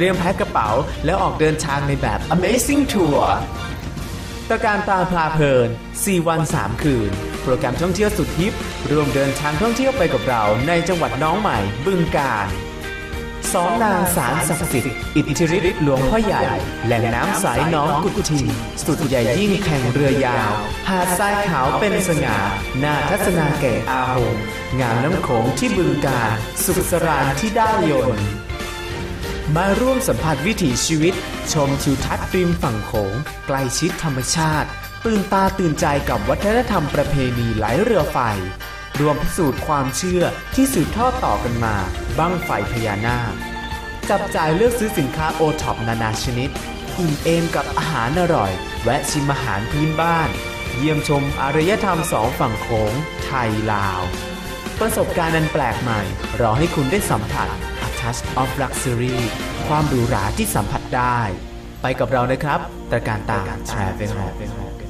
เตรียมแพ็คกระเป๋า แล้วออกเดินทางในแบบ Amazing Tour ตะการตาพลาเพลิน 4 วัน 3 คืน โปรแกรมท่องเที่ยวสุดฮิปรวมเดินทางท่องเที่ยวไปกับเรา ในจังหวัดน้องใหม่บึงกาฬสองนางสารศักดิ์สิทธิ์อิทธิฤทธิ์หลวงพ่อใหญ่ แหล่งน้ำใสน้องกุฏิสุดใหญ่ยิ่งแข่งเรือยาว หาดทรายขาวเป็นสง่าหน้าทัศนาแก่อาหงงามน้ำโขงที่บึงกาฬสุขสรานที่ด้ายนต์ มาร่วมสัมผัสวิถีชีวิต ชมทิวทัศน์ริมฝั่งโขงใกล้ชิดธรรมชาติ ตื่นตาตื่นใจกับวัฒนธรรมประเพณีไหลเรือไฟ รวมพิสูจน์ความเชื่อที่สืบทอดต่อกันมาบั้งไฟพญานาคจับจ่ายเลือกซื้อสินค้าโอท็อปนานาชนิดอิ่มเอมกับอาหารอร่อย แวะชิมอาหารพื้นบ้าน เยี่ยมชมอารยธรรมสองฝั่งโขงไทยลาว ประสบการณ์อันแปลกใหม่ รอให้คุณได้สัมผัส Touch of Luxury ความหรูหราที่สัมผัสได้ ไปกับเรานะครับตะการตา Travel